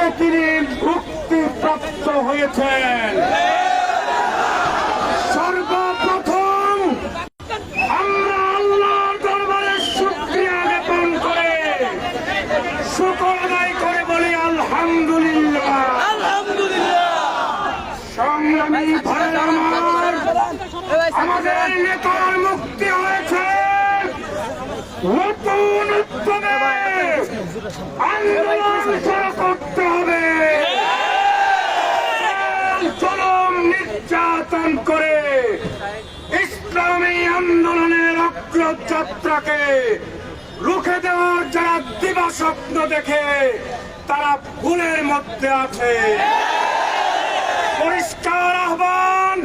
আজকে তিনি মুক্তিপ্রাপ্ত হয়েছেন। সর্বপ্রথম আমরা আল্লাহর দরবারে শুক্রিয়া জ্ঞাপন করে শুকর করে বলি, আলহামদুলিল্লাহ। আমাদের নেতার মুক্তি হয়েছে। নতুন উদ্যমে আন্দোলন হবে চরম নির্যাতন করে ইসলামী আন্দোলনের অগ্রযাত্রাকে রুখে দেওয়ার যারা দিবা স্বপ্ন দেখে, তারা ভুলের মধ্যে আছে। পরিষ্কার আহ্বান,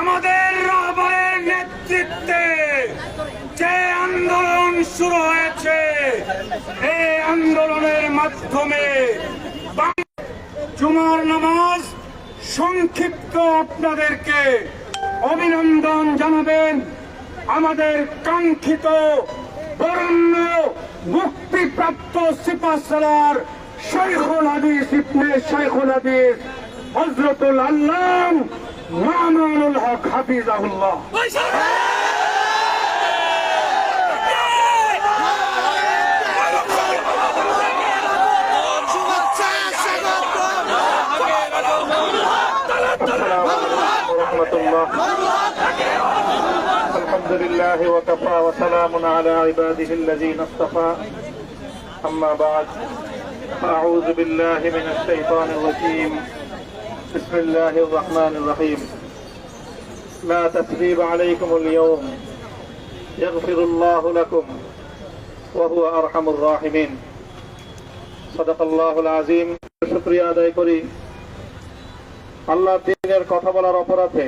আমাদের রাহবারের নেতৃত্বে যে আন্দোলন শুরু হয়েছে এই আন্দোলনের মাধ্যমে জুমার নামাজ সংক্ষিপ্ত আপনাদেরকে অভিনন্দন জানাবেন। আমাদের কাঙ্ক্ষিত বরণ্য মুক্তিপ্রাপ্ত সিপাশালার শৈখুল হাদিস ইবনে শৈখুল হাদিস হজরতুল আল্লাম মামুনুল হক হাফিজাহুল্লাহ। রহমতুল্লাহ الحمد لله وكفى وسلام على عباده الذين اصطفى أما بعد أعوذ بالله من الشيطان الرجيم بسم الله الرحمن الرحيم لا تثريب عليكم اليوم يغفر الله لكم وهو أرحم الراحمين صدق الله العظيم شكريا আদায় করি আল্লাহ দিনের কথা বলার অপরাধে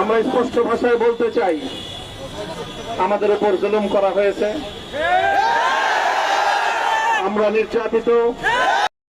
আমরা স্পষ্ট ভাষায় বলতে চাই আমাদের উপর জুলুম করা হয়েছে। আমরা নির্যাতিত।